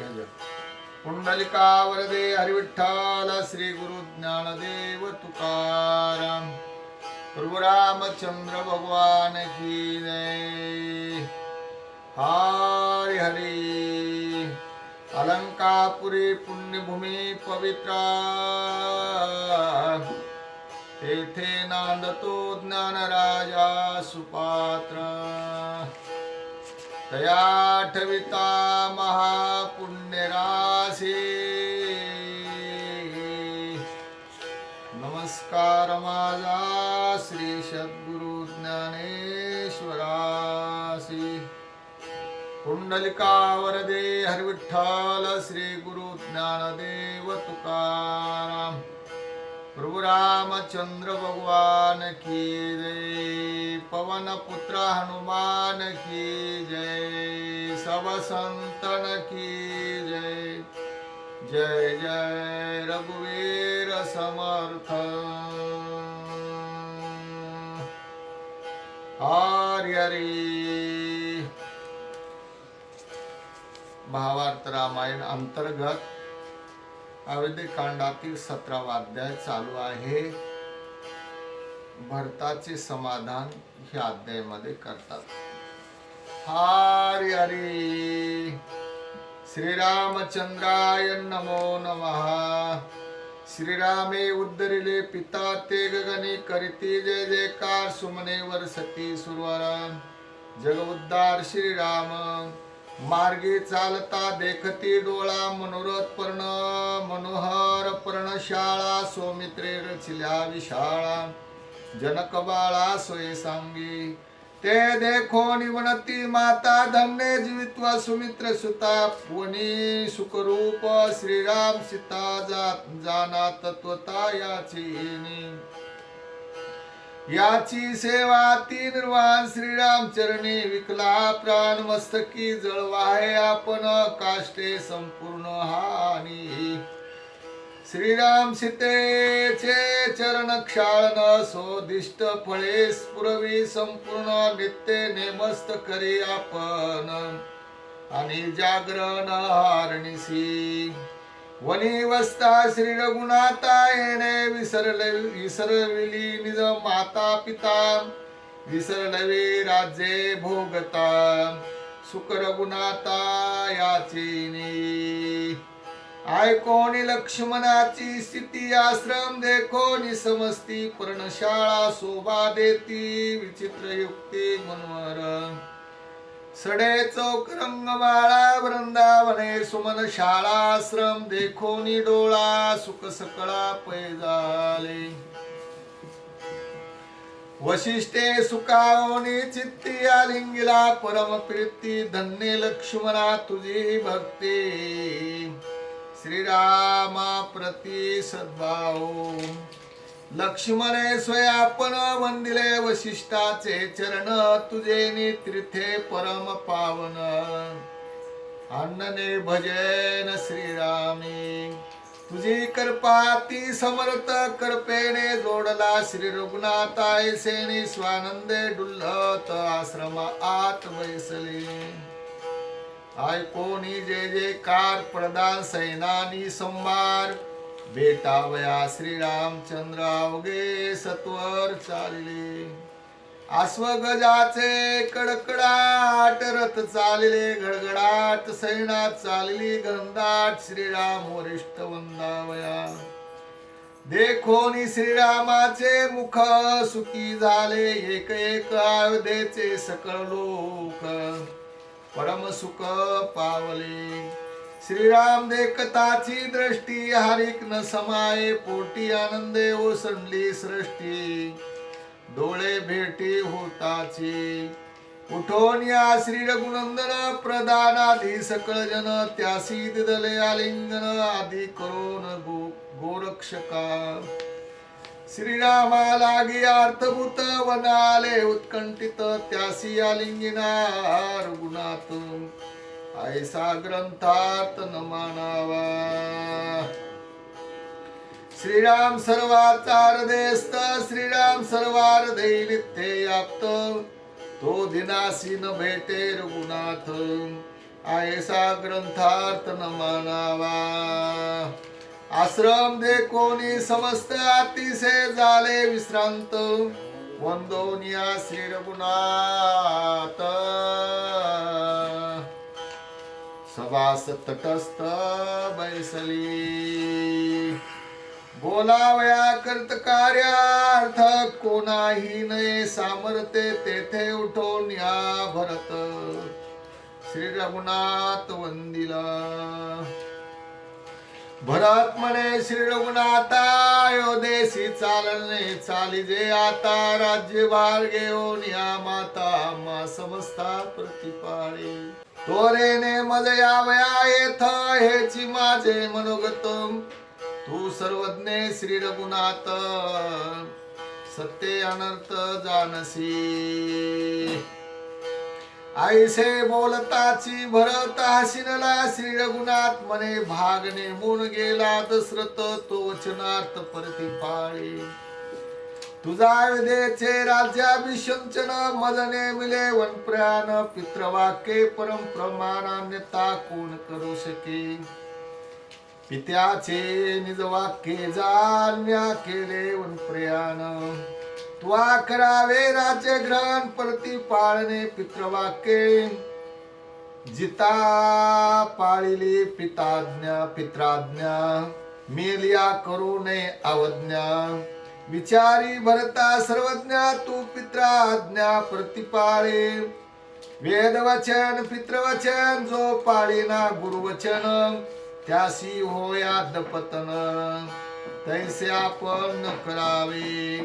पुंडलिका वरदे हरिविठ्ठल श्री गुरु ज्ञानदेव तुकाराम प्रभु रामचंद्र भगवान की जय। हरि हरी। अलंकापुरी पुण्यभूमी पवित्र। तेथे नांदतो ज्ञानराजा सुपात्र। दयाठविता ठविता नमस्कार माझा श्री सद्गुरु ज्ञानेश्वरासी। कुंडलिका वरदे हरविठ्ठल श्री गुरु ज्ञानदेव तुकाराम। प्रभुरामचंद्र भगवान की जय। पवन पुत्र हनुमान की जय। सब संतन की जय। जय जय रघुवीर समर्थ। हरिहरी भावार्थ रामायण अंतर्गत अवैध कांडातील सतरावा अध्याय चालू आहे. भरताचे समाधान ह्या अध्यायामध्ये करतात. हरी हरी. श्रीरामचंद्राय नमो नमः. श्रीरामे उद्धरिले पिता ते गगनी करीती जय जयकार सुमने वर्षती सुरवर. जग उद्धार श्रीराम. मार्गे चालता देखती डोळा मनोरथ पर्ण मनोहर पर्णशाळा सौमित्रे रचिल्या विशाळा. जनक बाळा सोय सांगी. ते देखो निवणती माता धन्य जीवित्वा सुमित्र सुता वनी सुखरूप श्रीराम सीता जात जाना तत्वता याची याची सेवा ती निर्वाण श्रीराम चरणी विकला प्राण मस्तकी जळवाहे आपण काष्टे संपूर्ण हानी. श्रीराम सीतेचे चरण क्षाळन सोदिष्ट फळे स्पुरवी संपूर्ण नित्य नेमस्त करी आपण. आणि जागरण हारणीसी. वनी वस्ता श्री रघुनाथा येणे विसरले विसरविली निज माता पिता. विसरलवे राजे भोगता. सुख रघुनाथा याचिनी ऐकोणी लक्ष्मणाची स्थिती आश्रम देखो समस्ती पर्णशाळा शोभा देती विचित्र युक्ती मनवर सडे चौक रंगमाळा वृंदावने सुमन शाळा आश्रम देखोनी डोळा सुख सकळा पैजाले. वशिष्ठे सुखावनी चित्ती आलिंगिला परम प्रीती धन्य लक्ष्मणा तुझी भक्ती. श्रीरामा प्रती सद्भाव लक्ष्मणे स्वयापन वंदिले वशिष्ठाचे चरण तुझे नित्रिथे परम पावन अन्नने भजन श्रीरामी तुझी कृपाती समर्थ कृपेने जोडला श्री रघुनाथाय सेनी स्वानंदे डुल्लत आश्रम आत वैसली। ऐकोनी जे जे कार प्रदान सैनानी संभार भेटावया श्रीरामचंद्र अवघे सत्वर चालले. अश्वगजाचे कडकडाट रथ चालले गडगडाट सैनात चालली गंधाट श्रीराम वरिष्ठ वंदावया देखोनी श्रीरामाचे मुख सुखी झाले एक एक अयोध्येचे सकळ लोक. परम सुख पावले. श्रीराम देखताची दृष्टी हरिक न समाये पोटी आनंदे ओसंडली सृष्टी. डोळे भेटी होताची. उठोन या श्री रघुनंदन प्रदानाधी सकळ जन त्यासी दिदले आलिंगन आधी करोन गो गोरक्षका. श्रीरामा लागी अर्थभूत वनाले उत्कंठित त्यासी आलिंगिना रघुनाथ ऐसा ग्रंथार्थ न मानावा. श्रीराम सर्वाचार देस्त श्रीराम सर्वार दैनित्य याप्त. तो दिनासी न भेटे रघुनाथ. आयसा ग्रंथार्थ न मानावा. आश्रम दे कोणी समस्त अतिशय झाले विश्रांत. वंदोनिया श्री रघुनाथ सभास तटस्थ बैसली. बोलावया करत कार्यार्थ कोणाही नये सामर्थ्य तेथे उठून या भरत. श्री रघुनाथ वंदिला. भरत म्हणे श्री रघुनाथा अयोध्येशी चालणे चाली जे आता राज्यभार घेऊन या माता मा समस्ता प्रतिपाळे. तोरेने मज यावया येथ हेची माझे मनोगत तू सर्वज्ञे श्री रघुनाथ सत्य अनर्थ जानसी. आईसे बोलताची भरत हसिनला श्री रघुनाथ मने भाग नेमून गेला दशरथ तो वचनार्थ परती पाळी तुझा विदेचे राज्याभिषंचन मदने मिले वनप्राण पित्रवाक्ये परम प्रमाणान्यता कोण करू शके? पित्याचे निज वाक्ये जान्या केले वनप्रियान त्वा करावे राज्य ग्रहण परती पाळणे पित्रवाक्ये. जिता पाळिली पिताज्ञा पित्राज्ञा मेलिया करू नये अवज्ञा. विचारी भरता सर्वज्ञा तू पित्राज्ञा प्रतिपाळे. वेदवचन पितृवचन जो पाळीना गुरुवचन त्यासी होया दपतन. तैसे आपण न करावे.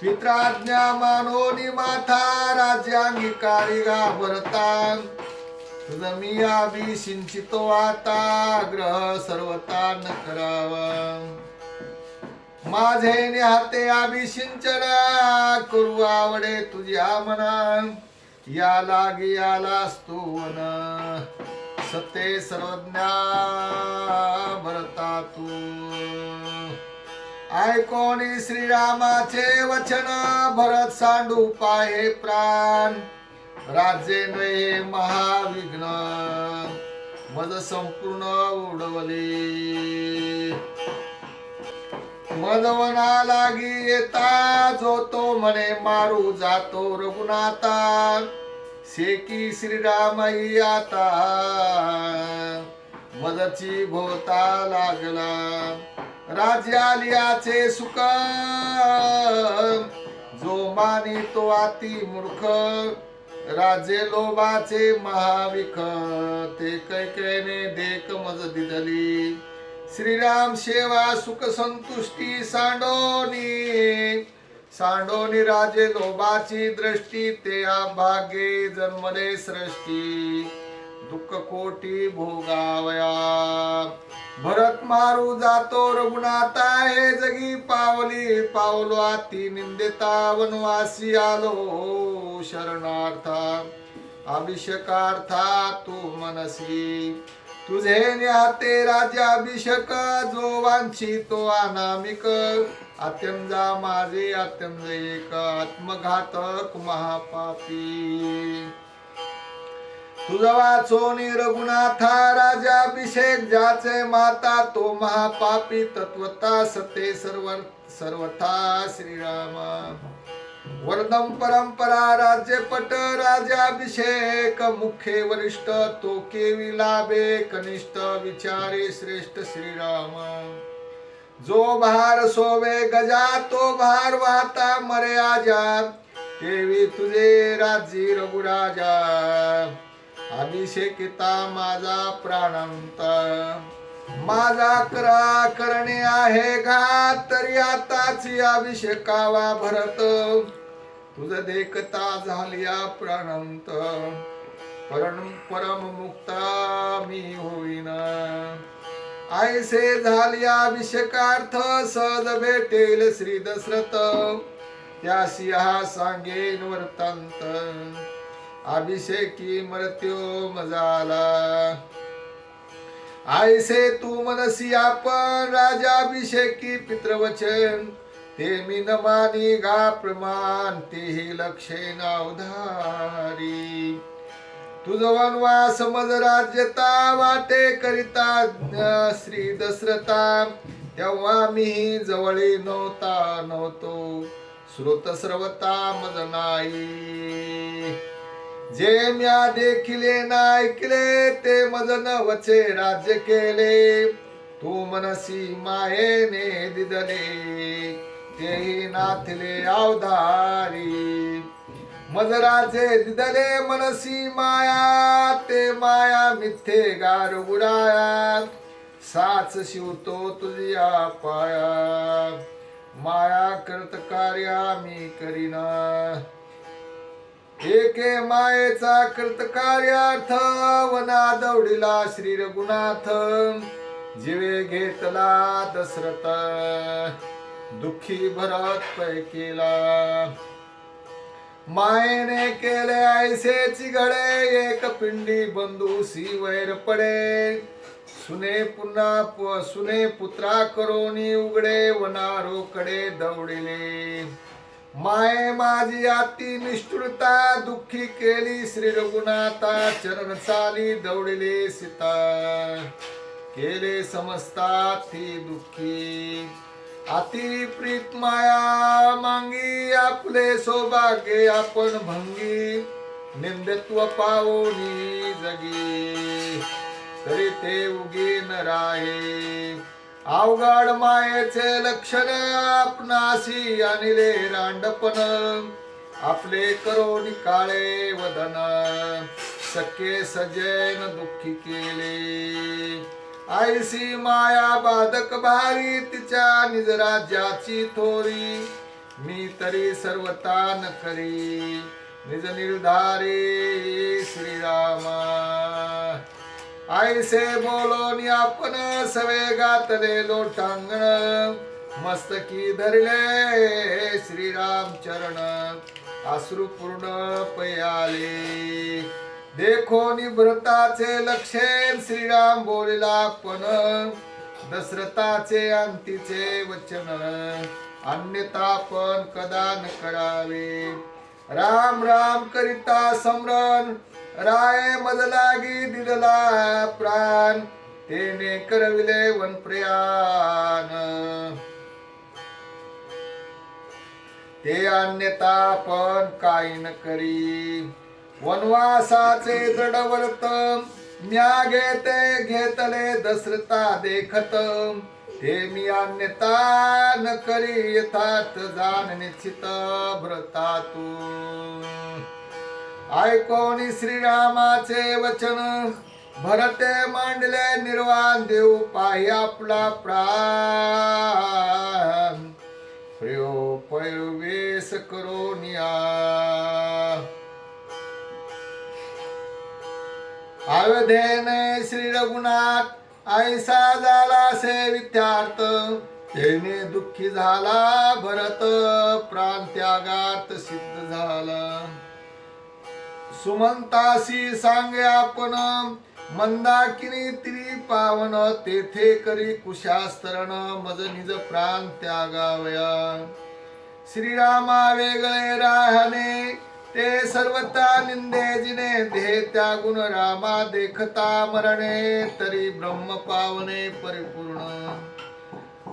पित्राज्ञा मानोनी माथा राज्यांगिकारी घाबरता. तुझ मी आभी सिंचितो आता ग्रह सर्वता न करावा माझे निहाते आभी सिंचन करू आवडे तुझ्या मना. या लागी आलास तू वन. सत्य सर्वज्ञा भरता तू. ऐकोणी श्रीरामाचे वचन भरत सांडू पाहे प्राण. राजे नये महाविघ्न मज संपूर्ण उडवले. मदवना लागी येता जो तो म्हणे मारू जातो रघुनाथा. शेकी श्रीरामई आता मदची भोवता लागला. राज्यालियाचे सुख. जो मानी तो अति मूर्ख. राजे लोबाचे महाविख. ते कैकेने देख मज दिदली. श्रीराम सेवा सुख संतुष्टी सांडोनी. सांडोनी राजे लोबाची दृष्टी ते भागे जन्मले सृष्टी दुःख कोटी भोगावया. भरत मारू जातो रघुनाथा हे जगी पावली. पावलो आती निंदेता वनवासी आलो शरणार्था. अभिषेकार्था तू मनसी. तुझे न्याते राज्याभिषेक जो वांछितो अनामिक. अत्यंजा माझे अत्यंज एक आत्मघातक महापापी. तुझवा वाचोनी रघुनाथा राजाभिषेक ज्याचे माता तो महापापी तत्वता सते सर्व सर्वथा श्रीरामा. वर्णम परंपरा राज्यपट राजाभिषेक मुख्य वरिष्ठ तो केवी लाभे कनिष्ठ विचारे श्रेष्ठ श्रीराम. जो भार सोवे गजा तो भार वाहता मरे आजा. केवी तुझे राजी रघुराजा. अभिषेकिता माझा प्राणांत. माझा करा करणे आहे घात तरी आताच अभिषेकावा भरत. तुझ देखता झालिया प्राणांत. परम परम मुक्ता मी होईन. आयसे झालिया अभिषेकार्थ सद भेटेल श्री दशरथ. त्यासी हा सांगेन वर्तांत. अभिषेकी मृत्यू मजाला। आयसे तू मनसी आपण राजाभिषेकी पितृवचन। ते मी न मानी गा प्रमाण तेही लक्षे उधारी तुझ वनवास मज राज्यता वाटे करिता श्री दशरथा। तेव्हा मी जवळी नव्हता नव्हतो। श्रोत सर्वता मज नाही। जे म्या देखिले ना ऐकले ते मज वचे राज्य केले. तू मनसी मायेने दिदले तेही नाथले अवधारी. मजराचे दिदले मनसी माया ते माया मिथ्ये गार उडाया साच शिवतो तुझ्या पाया. माया करत कार्या मी करीना. एके मायेचा कृत कार्यार्थ वना दौडिला श्री रघुनाथ. जीवे घेतला दशरथ. दुःखी भरत पै केला. मायेने केले ऐसेची घडे एक पिंडी बंधूसी वैर पडे. सुने पुन्हा सुने पुत्रा करोनी उघडे वनारो कडे दौडिले. माय माझी अति निष्ठुरता दुःखी केली श्री रघुनाथा चरण चाली दौडिले सीता. केले समजता ती दुःखी. अति प्रीत माया मांगी आपले सौभाग्य आपण भंगी. निंदत्व पावोनी जगी तरी ते उगी न राहे. अवघड मायेचे लक्षण आपणासी आणले रांडपण. आपले करोनी काळे वदन. सखे सजैन दुःखी केले. आयसी माया बाधक भारी तिच्या निज राज्याची थोरी. मी तरी सर्वता करी निज निर्धारे श्रीरामा. आईसे बोलोनी आपण सवे गातले लोटांगण. मस्तकी धरले श्रीराम चरण अश्रुपूर्ण पयाले. देखो निभ्रताचे लक्षण श्रीराम बोलिला पण दशरथाचे अंतीचे वचन. अन्यथा पण कदा न करावे. राम राम करिता समरण. राय मज लागी प्राण. तेने करविले वन प्रयाण. ते अन्यथा पण काही न करी. वनवासाचे दडवर्त म्या घेते घेतले दसरता देखत. ते मी अन्यता न करी यथार्थ जाण निश्चित भ्रता तू ऐकोनी श्रीरामाचे वचन. भरते मांडले निर्वाण देऊ पाहि आपला प्राण. प्रियो पयोवेश करो अवधेने श्री रघुनाथ ऐसा झाला से विद्यार्थ. तेने दुःखी झाला भरत प्राण त्यागात सिद्ध झाला. सुमंतासी सांगे आपण मंदाकिनी त्री पावन तेथे करी कुशास्तरण मज निज प्राण त्यागावया. श्रीरामा वेगळे राहणे ते सर्वता निंदे जिने देह त्यागुन रामा देखता मरणे तरी ब्रह्म पावने परिपूर्ण.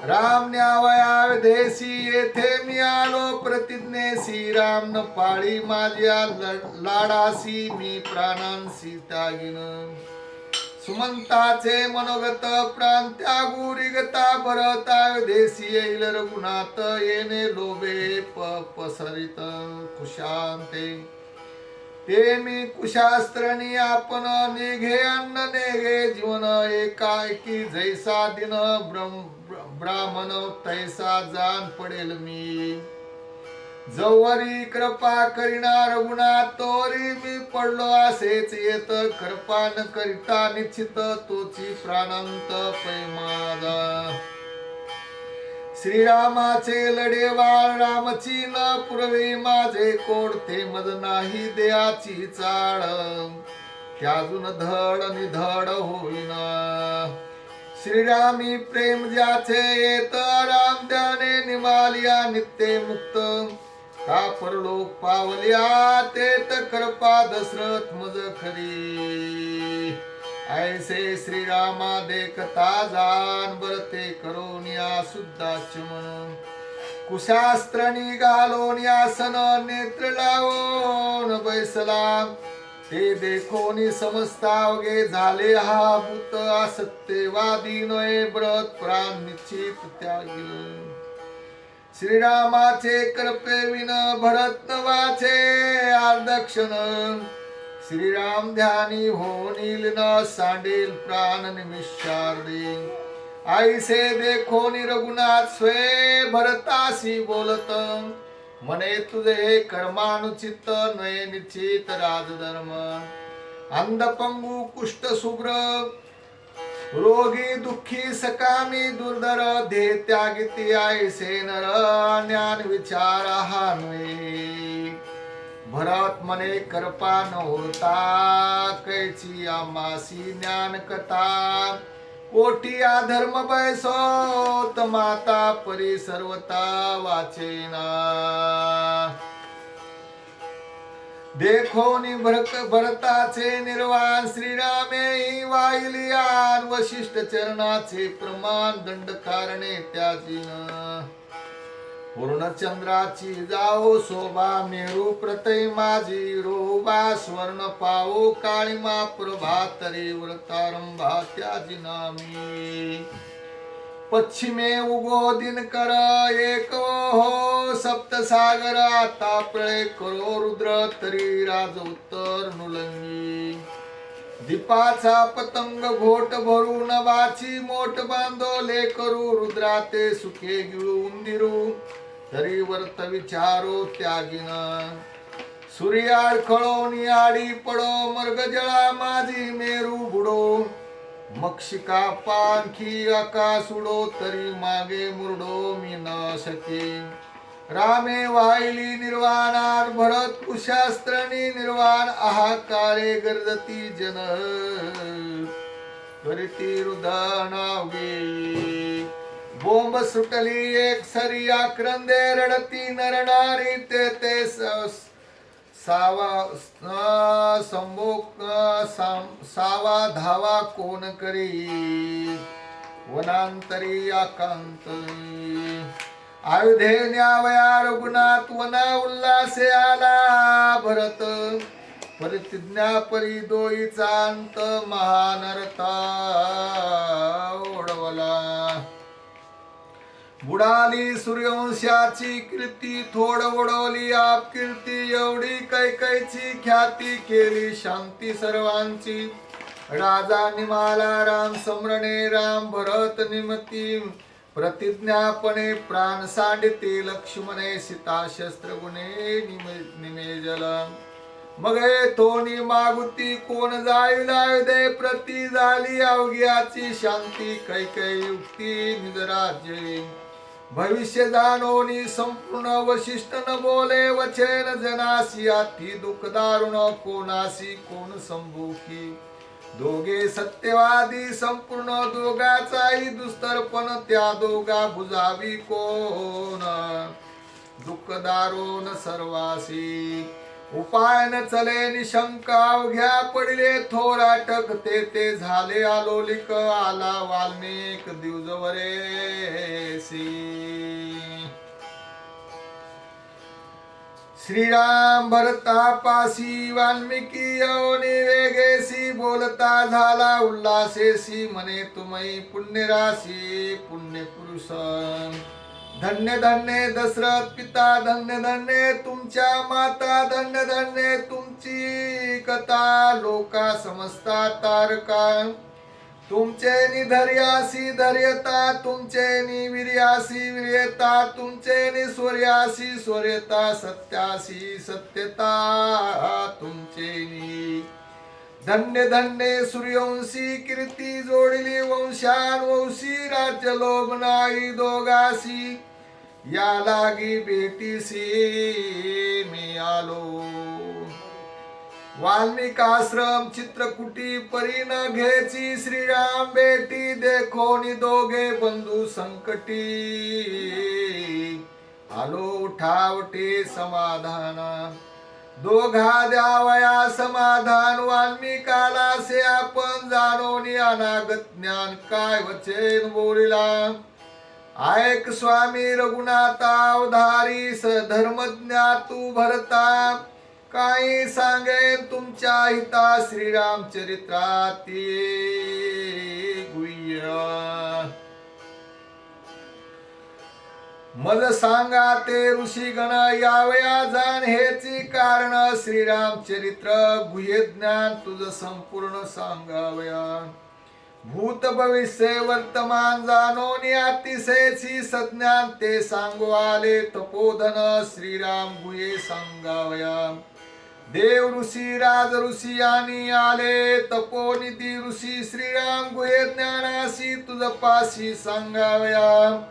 राम न्यावया देशी येथे मी आलो प्रतिज्ञेसी राम न पाळी माझ्या लाडासी मी प्राणांसी त्यागिन. सुमंताचे मनोगत प्रांत्या गुरिगता भरता देशी येईल रघुनाथ येणे लोभे प पसरित. कुशांते ते मी कुशास्त्रणी आपण निघे अन्न नेघे जीवन एकाएकी जैसा दिन ब्रह्म ब्राह्मण तैसा जाण पडेल मी. जवरी कृपा करीना रघुना तोरी मी पडलो असेच येत कृपा न करिता निश्चित तोची प्राणांत पैमादा श्रीरामाचे लढे वाळ रामची न पुरवे माझे कोडते मद नाही देयाची चाळ. त्याजून धड निधड होईना. श्रीरामी प्रेम ज्याचे येत राम त्याने निमालिया नित्य मुक्त. का परलोक पावल्या ते तर कृपा दशरथ मज खरी. ऐसे श्रीरामा देखता जान बरते करोनिया सुद्धाचमन कुशास्त्र निघालोन यासन नेत्र लावून बैसला। ते देखोनी समजतावगे झाले हा भूत असत्यवादी नये व्रत प्राण निश्चित त्यागिल श्रीरामाचे कृपे विन भरत वाचे आदक्षण। श्रीराम ध्यानी होनील न सांडेल प्राण निमिषार्दी. आईसे देखो रघुनाथ स्वे भरतासी बोलत. मने तुझे कर्मानुचित नये निश्चित राजधर्म. अंधपंगू कुष्ठ शुभ्र रोगी दुःखी सकामी दुर्धर धे त्यागिती आईसे नर ज्ञान विचार हा नये. भरत मने करपा न होता कैची आमासी ज्ञान कथा। कोटी अधर्म बैसोत माता परी सर्वता वाचेना। देखो नि भरक भरताचे निर्वाण श्रीरामे वायुलियान वशिष्ठ चरणाचे प्रमाण दंड कारणे त्याचीन पूर्णचंद्राची जाओ शोभा मेरू प्रतय माझी. रोबा स्वर्ण पाओ काळीमा प्रभा तरी व्रतारंभा त्याजी नामी. पश्चिमे उगो दिनकर एक हो सप्तसागर आता प्रय करो रुद्र तरी राज उत्तर नुलंगी. दीपाचा पतंग घोट भरू नवाची मोठ बांधोले करू रुद्रा ते सुखे गिळू उंदिरू तरी वर्त विचारो त्यागिन. सूर्याड खळो आडी पडो मर्ग जळा माझी मेरू बुडो. मक्षिका पानखी आकाश उडो तरी मागे मुरडो मी न सके. रामे वाहिली निर्वाणात भरत कुशास्त्रणी निर्वाण आहाकारे गर्दती जन. करीती हृदनावे बोंब सुटली एक सरिया क्रंदे रडती नरणारी ते ते स- सावा अं, संभोग साम- सावा धावा कोण करी वनांतरी आकांत आयुधे न्यावया रघुनाथ वना उल्हासे आला भरत प्रतिज्ञा परी दोईचा अंत महानरता ओढवला बुडाली सूर्यवंशाची कीर्ती थोड उडवली आप कीर्ती एवढी कैकैची ख्याती केली शांती सर्वांची. राजा निमाला राम समरणे राम भरत निमती प्रतिज्ञापणे प्राण सांडिते लक्ष्मणे सीता शस्त्र गुणे निमेजल. मग थोनी मागुती कोण जाईल दे? प्रती झाली अवघ्याची शांती कैकै युक्ती निजराज्य. भविष्य जाणोनी संपूर्ण वशिष्ठ न बोले वचेन जनासी अति दुःख दारुण कोणासी कोण संभूकी दोघे सत्यवादी संपूर्ण दोघाचाही दुस्तरपण त्या दोघा बुजावी कोण? दुःख दारुण सर्वासी उपाय न चले निशंक अवघ्या पडले थोराटक ते ते झाले आलोलिक आला वाल्मिक दिवजवरे श्रीराम भरतापासी वाल्मिकी यवनी वेगेसी बोलता झाला उल्हासेसी म्हणे तुम्ही पुण्यराशी पुण्य पुरुष धन्य धन्य दशरथ पिता धन्य धन्य तुमच्या माता धन्य धन्य तुमची कथा लोका समजता तारका. तुमचे निधर्यासी धर्यता तुमचे निवीर्यासी वीर्यता तुमचे निस्वर्यासी स्वर्यता सत्यासी सत्यता तुमचे नि धन्य धन्य सूर्यवंशी कीर्ती जोडली वंशान वंशी राज्य लोभ नाही दोघासी. या लागी भेटीसी मी आलो. वाल्मिक आश्रम चित्रकुटी परी घेची घ्यायची श्रीराम बेटी देखो नि दोघे बंधू संकटी. आलो उठावटे समाधाना. दोघा द्यावया समाधान वाल्मिकाला से आपण जाणून अनागत ज्ञान काय वचेन बोलिला. ऐक स्वामी रघुनाथा अवधारी स धर्मज्ञा तू भरता. काही सांगेन तुमच्या हिता श्रीरामचरित्रात ये गुह्य. मज सांगा ते ऋषी गण यावया जाण हेची कारण. श्रीरामचरित्र गुहे ज्ञान तुझ संपूर्ण सांगावया. भूत भविष्य वर्तमान जाणोनी अतिशयची सज्ञान ते सांगू आले तपोधन श्रीराम गुहे सांगावया. देव ऋषी राज ऋषी आणि आले तपोनिधी ऋषी श्रीराम गुहे ज्ञानाशी तुझ पाशी सांगावया.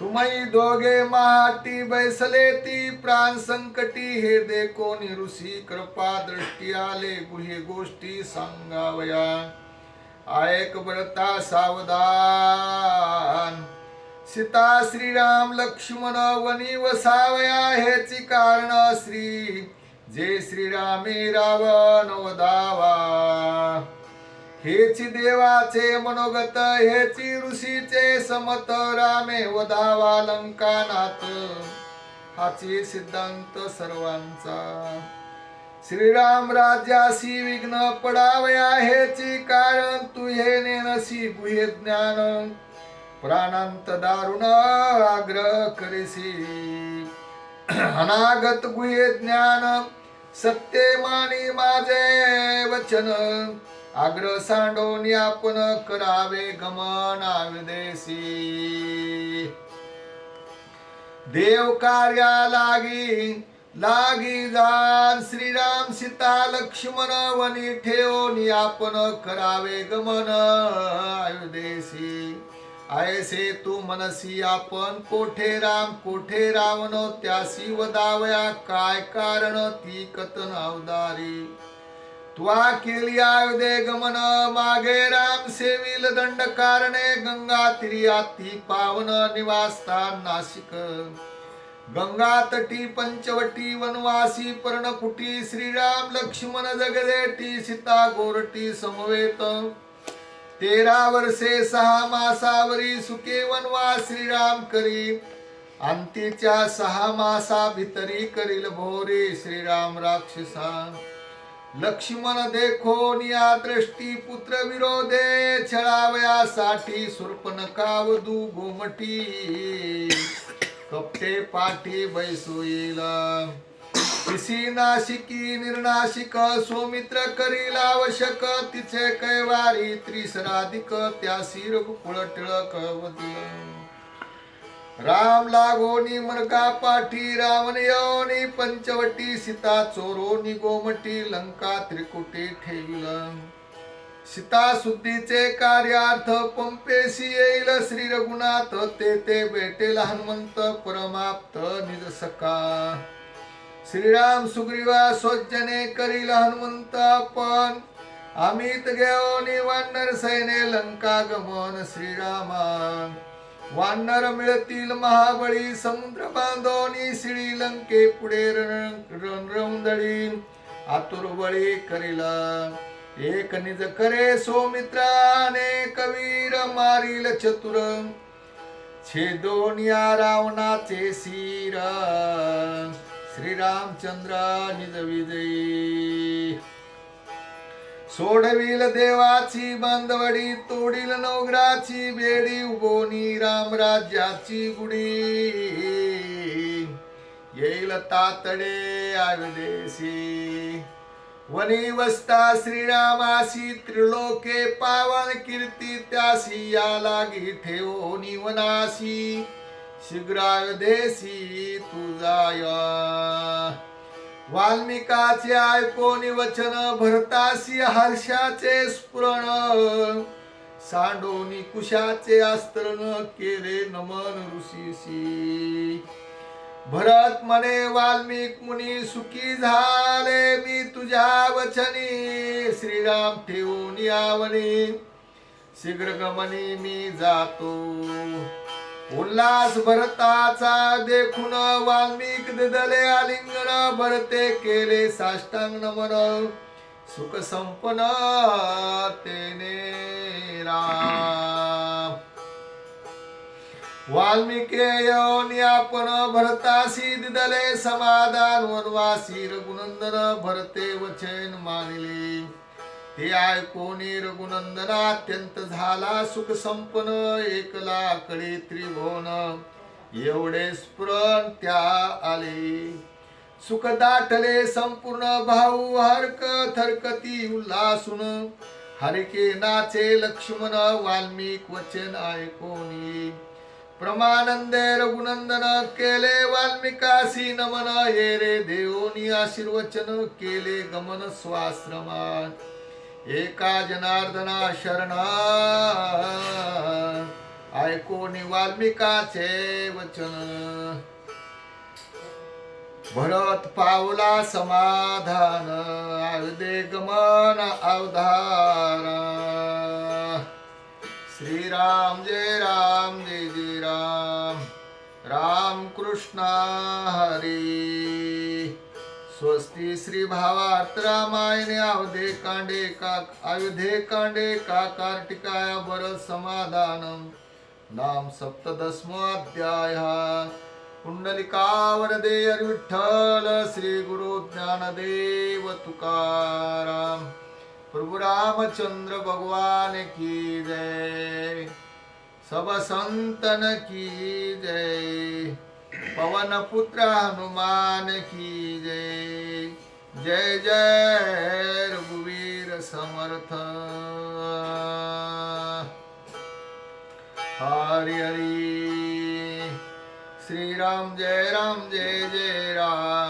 तुम्ही दोघे महाटी बैसले ती प्राण संकटी. हे दे कोणी ऋषी कृपा दृष्टी आले गुहे गोष्टी सांगावया. आयक बळता सावधान. सीता श्रीराम लक्ष्मण वनी वसावया. हेची कारण श्री जे श्रीरामे रावण वदावा. हेची देवाचे मनोगत हेची ऋषीचे समत रामे वधावा लंकानाथ. हाची सिद्धांत सर्वांचा. श्रीराम राज्याशी विघ्न पडावया हेची कारण तू हे नेनसी गुहे ज्ञान. प्राणांत दारुण आग्रह करीसी. अनागत गुहे ज्ञान सत्य मानी माझे वचन. अग्र सांडोनी आपण करावे गमन विदेशी देव कार्या लागी लागी जान श्रीराम सीता लक्ष्मण वनी ठेवून आपण करावे गमन आयुदेशी आयसे तू मनसी आपण कोठे राम कोठे रावण त्यासी वदावया काय कारण ती कथन अवदारी. त्वा केली आयुधे गमन मागे राम सेविल दंड कारणे गंगा तिरियाती पावन निवासस्थान नाशिक. गंगा तटी पंचवटी वनवासी पर्णकुटी श्रीराम लक्ष्मण जगदेटी सीता गोरटी समवेत. तेरा वर्षे सहा मासावरी सुके वनवास श्रीराम करी. अंतीच्या सहा मासा भितरी करील भोरे श्रीराम राक्षसा. लक्ष्मण देखो निया दृष्टी पुत्र विरोधे छळावयासाठी सुर्पनकावधू गोमटी. कपटे पाठी बैसोईला. नाशिकी निर्नाशिक सौमित्र करील आवश्यक तिचे कैवारी त्रिसराधिक त्या रघुकुळ टिळक वदिल राम लागोनी मर्गा पाठी रावण योनी पंचवटी सीता चोरोनी गोमटी लंका त्रिकुटी ठेविल. सीता शुद्धीचे कार्यार्थ पंपेशी येईल श्री रघुनाथ ते ते भेटेल हनुमंत परमाप्त निज सका श्रीराम सुग्रीवा स्वजने करील हनुमंत आपण. अमित घेऊन वानर सैने लंका गमन श्रीरामा. वानर मिळतील महाबळी समुद्र बांधोनी श्रीलंके पुढे रौंदळी आतुर बळी करीला. एक निज करे सौमित्राने कवीर मारील चतुर. छेदोनिया रावणाचे शिर श्रीरामचंद्र निज विजयी. सोडविल देवाची बांधवडी तोडील नवग्राची बेडी उभोनी रामराज्याची गुडी येईल तातडे आविदेशी वनी वस्ता श्रीरामासी त्रिलोके पावन कीर्ती त्यासी या लागी ठेवोनी वनासी शीघ्रादेशी तुझाय वाल्मिकाचे ऐकोनी वचन भरतासी हर्षाचे स्फुरण. सांडोनी कुशाचे अस्त्रण केले नमन ऋषीसी भरत मने वाल्मिक मुनी सुखी झाले मी तुझ्या वचनी. श्रीराम ठेवून यावनी. शीघ्र गमनी मी जातो. उल्हास भरताचा देखून वाल्मिक दिदले आलिंगन भरते केले साष्टांग नमन. सुख संपन तेने राम. वाल्मिके आपण भरतासी दिदले समाधान वनवासी रघुनंदन भरते वचन मानिले. हे ऐकोनी रघुनंदना अत्यंत झाला सुख संपन एकला कडे त्रिभुवन. एवढे स्फुरण त्या आले. सुख दाटले संपूर्ण भाऊ हरक थरकती उल्हासून. हरिके नाचे लक्ष्मण वाल्मिक वचन ऐकोनी प्रमानंदे रघुनंदन केले वाल्मिकासी नमन. हे रे देवनी आशीर्वचन केले गमन स्वाश्रमात. एका जनार्दना शरणा ऐकोनी वाल्मिकाचे वचन भरत पावला समाधान। अवदे गमन श्री श्रीराम जय राम जय जय राम। राम कृष्ण हरी। स्वस्ती श्री भावार्थ रामायणे अवधे कांडे का आयुधे कांडे का कार्तिकाय बर समाधानम। नाम सप्तदशमो अध्याय। पुंडलिकावरदे विठ्ठल श्री गुरु ज्ञानदेव तुकाराम। प्रभु रामचंद्र भगवान की जय। सब संतन की जय। पवन पुत्र हनुमान की जय। जय जय रघुवीर समर्थ। हरि हरि। श्री राम जय राम जय जय राम।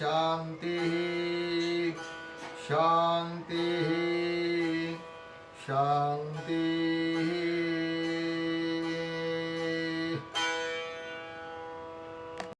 像